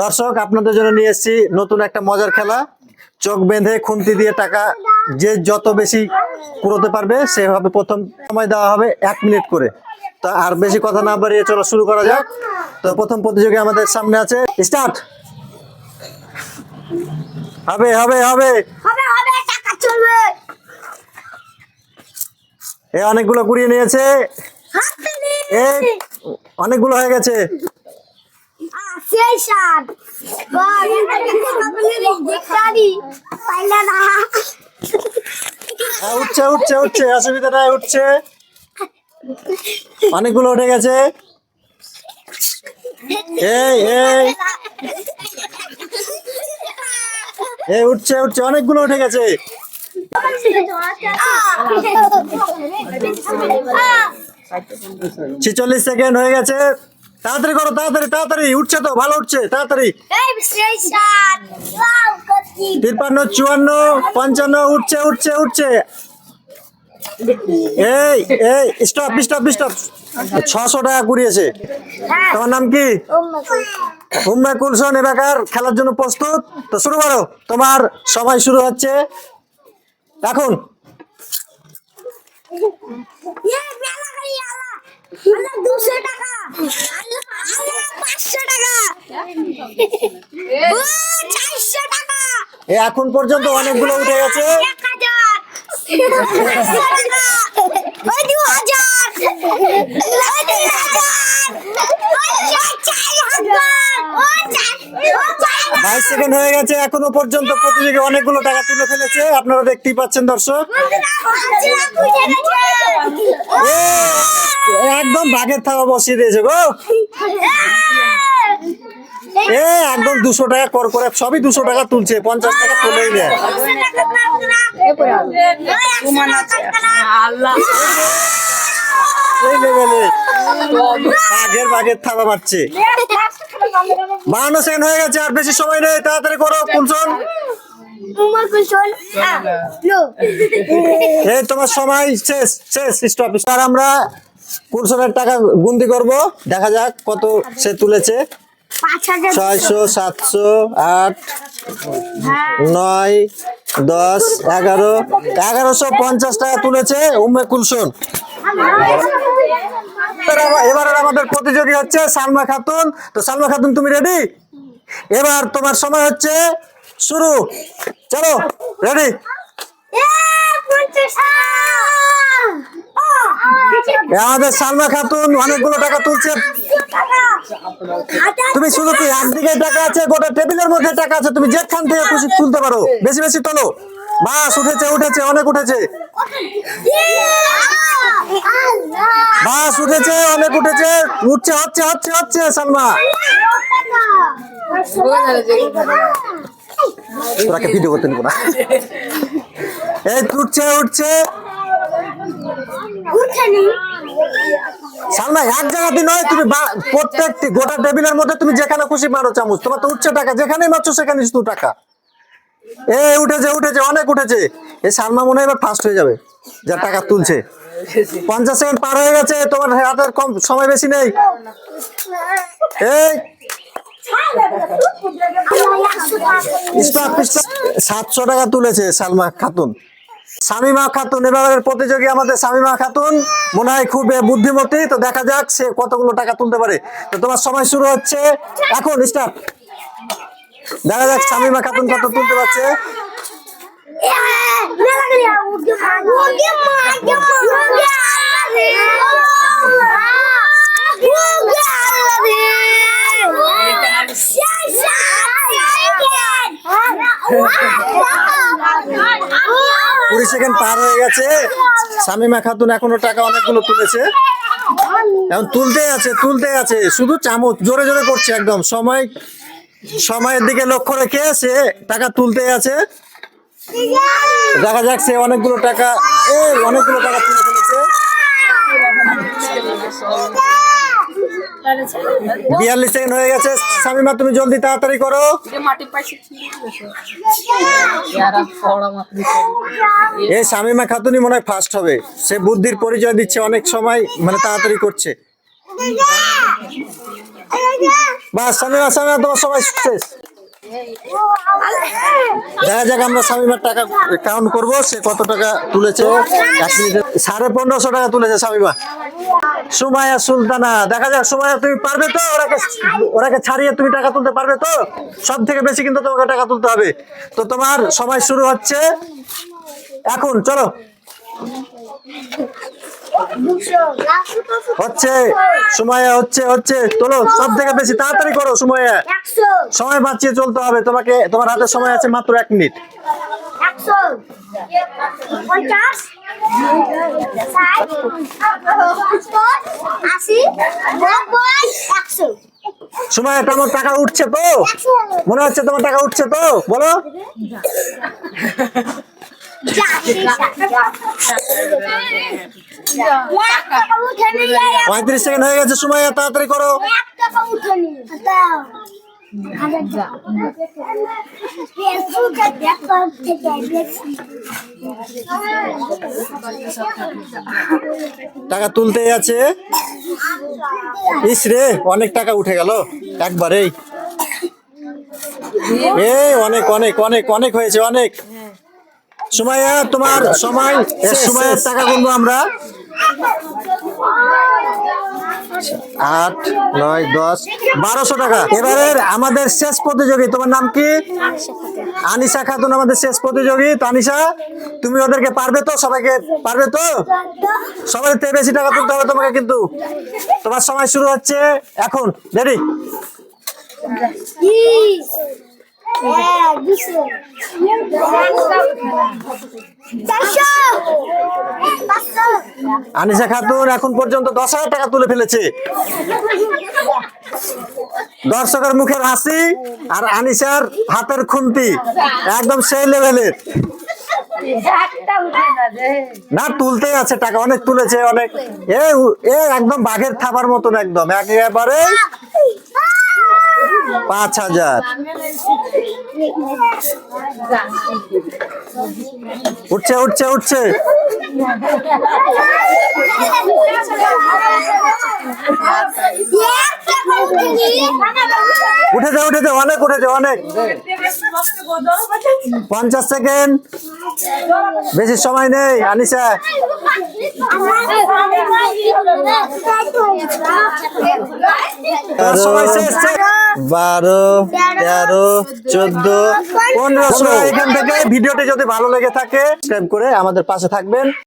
দর্শক আপনাদের জন্য নিয়ে এসেছি নতুন একটা মজার খেলা। চোখ বেঁধে খুন্তি দিয়ে টাকা যে যত বেশি কুড়োতে পারবে সেভাবে প্রথম সময় দেওয়া হবে এক মিনিট করে। তো আর বেশি কথা না বাড়িয়ে চলো শুরু করা যাক। তো প্রথম প্রতিযোগী আমাদের সামনে আছে। স্টার্ট! হবে হবে হবে। এ অনেকগুলো কুড়িয়ে নিয়েছে। অনেকগুলো হয়ে গেছে। না হ্যাঁ, উঠছে উঠছে উঠছে অসুবিধা উঠছে। অনেকগুলো উঠে গেছে। এই। এই উঠছে উঠছে অনেকগুলো উঠে গেছে। ছেচল্লিশ সেকেন্ড হয়ে গেছে। তাড়াতাড়ি করো তাড়াতাড়ি তাড়াতাড়ি উঠছে তো ভালো উঠছে তাড়াতাড়ি। তিপ্পান্ন চুয়ান্ন পঞ্চান্ন উঠছে উঠছে উঠছে। এই এই স্টপ স্টপ স্টপ ছশো টাকা কুড়িয়েছে। তোমার নাম কি? হুম্মা কুলসন এবাকার খেলার জন্য প্রস্তুত? তো শুরু করো। তোমার সময় শুরু হচ্ছে। এখন। আলা আলা 200 টাকা। আলা আলা 500 টাকা। ও 400 টাকা। এ এখন পর্যন্ত অনেকগুলো উঠে গেছে। 1000 ওই 2000 ওই 2000 বাইশ সেকেন্ড হয়ে গেছে, এখনও পর্যন্ত প্রতিযোগী অনেকগুলো টাকা তুলে ফেলেছে। আপনারা দেখতেই পাচ্ছেন, দর্শক। একদম ভাগের থাবা বসিয়ে দিয়েছে গো। এ, একদম দুশো টাকা কর করে, সবই দুশো টাকা তুলছে, পঞ্চাশ টাকা তুলেই নেয় বাঘের বাঘের থাবা মারছে। বাহান্ন সেকেন্ড হয়ে গেছে আর বেশি সময় নেই তাড়াতাড়ি করো কুলসন এই তোমার সময় শেষ শেষ স্টপ আর আমরা কুলসনের টাকা গুনতি করব দেখা যাক কত সে তুলেছে। ছয়শো সাতশো আট নয় দশ এগারো। এগারোশো পঞ্চাশ টাকা তুলেছে উম্মে কুলসন এবার আমাদের প্রতিযোগী হচ্ছে সালমা খাতুন। তো সালমা খাতুন, তুমি রেডি এবার তোমার সময় হচ্ছে শুরু। চলো রেডি আমাদের সালমা খাতুন অনেকগুলো টাকা তুলছে। তুমি শুধু কি একদিকে টাকা আছে, গোটা টেবিলের মধ্যে টাকা আছে, তুমি যেখান থেকে খুশি তুলতে পারো। বেশি বেশি তোলো। বাস, উঠেছে উঠেছে, অনেক উঠেছে। বাস উঠেছে অনেক উঠেছে। উঠছে হচ্ছে হচ্ছে হচ্ছে সালমা। তোরাকে ভিডিও করতে নিবো না। এই উঠছে উঠছে। সালমা এক জায়গাতে নয় তুমি প্রত্যেকটি গোটা টেবিলের মধ্যে তুমি যেখানে খুশি মারো চামচ। তোমার তো উঠছে টাকা যেখানেই মারছো সেখানে শুধু টাকা। এ উঠেছে উঠেছে অনেক উঠেছে। এই সালমা মনে হয় এবার ফার্স্ট হয়ে যাবে, যা টাকা তুলছে। পঞ্চাশ সেকেন্ড পার হয়ে গেছে, তোমার হাতের কম সময় বেশি নেই। এই সাতশো টাকা তুলেছে সালমা খাতুন। শামিমা খাতুন এবারের প্রতিযোগী আমাদের শামিমা খাতুন। মনে হয় খুব বুদ্ধিমতী, তো দেখা যাক সে কতগুলো টাকা তুলতে পারে। তো তোমার সময় শুরু হচ্ছে। এখন স্টার্ট দেখা যাক শামিমা খাতুন কত তুলতে পারছে। কুড়ি সেকেন্ড পার হয়ে গেছে। শামিমা খাতুন এখনও টাকা অনেকগুলো তুলেছে। এখন তুলতে আছে তুলতে আছে। শুধু চামচ, জোরে জোরে করছে একদম। সময়, সময়ের দিকে লক্ষ্য রেখে সে টাকা তুলতে আছে। দেখা যাক সে অনেকগুলো টাকা অনেকগুলো টাকা তুলে ফেলেছে। বিয়াল্লিশ সেকেন্ড হয়ে গেছে। শামিমা তুমি জলদি তাড়াতাড়ি করো। এই শামিমা খাতুনই মনে হয় ফার্স্ট হবে। সে বুদ্ধির পরিচয় দিচ্ছে অনেক সময় মানে তাড়াতাড়ি করছে। বাস, সামিমা সামিমা, তোমার সবাই শেষ। দেখা যাক আমরা শামিমার টাকা কাউন্ট করব, সে কত টাকা তুলেছে। সাড়ে পনেরোশো টাকা তুলেছে শামিমা সুমায়া সুলতানা, দেখা যাক সুমায়া তুমি পারবে তো? ওরাকে ওরাকে ছাড়িয়ে তুমি টাকা তুলতে পারবে তো? সব থেকে বেশি কিন্তু তোমাকে টাকা তুলতে হবে। তো তোমার সময় শুরু হচ্ছে। এখন, চলো। হচ্ছে সুমায়া হচ্ছে হচ্ছে তোলো সব থেকে বেশি তাড়াতাড়ি করো সুমায়া সময় বাঁচিয়ে চলতে হবে তোমাকে তোমার হাতে সময় আছে মাত্র এক মিনিট। সময় তোমার টাকা উঠছে তো? মনে হচ্ছে তোমার টাকা উঠছে তো? বলো। পঁয়ত্রিশ সেকেন্ড হয়ে গেছে সময় তাড়াতাড়ি করো। টাকা তুলতে আছে। ইস রে অনেক টাকা উঠে গেল। একবারেই। এই অনেক অনেক অনেক অনেক হয়েছে অনেক। সুমাইয়া তোমার সময় এর সময়ের টাকা গুনবো আমরা। আট নয় দশ বারোশো টাকা। এবারে আমাদের শেষ প্রতিযোগী তোমার নাম কি? আনিশা খাতুন আমাদের শেষ প্রতিযোগী। তো আনিশা তুমি ওদেরকে পারবে তো? সবাইকে পারবে তো? সবাই বেশি টাকা তুলতে হবে তোমাকে কিন্তু। তোমার সময় শুরু হচ্ছে এখন। রেডি আনিশা খাতুন, এখন পর্যন্ত দশ হাজার টাকা তুলে ফেলেছে। দর্শকের মুখের হাসি আর আনিশার হাতের খুন্তি, একদম সেই লেভেলের না, তুলতেই আছে টাকা, অনেক তুলেছে, অনেক। এ, একদম বাঘের থাবার মতন একদম, একেবারে পাঁচ হাজার। উঠছে উঠছে উঠছে। উঠেছে উঠেছে, অনেক উঠেছে, অনেক। পঞ্চাশ সেকেন্ড। বেশি সময় নেই, আনিসা। বারো, তেরো, চোদ্দ, পনেরো এখান থেকে ভিডিওটি যদি ভালো লেগে থাকে সাবস্ক্রাইব করে আমাদের পাশে থাকবেন।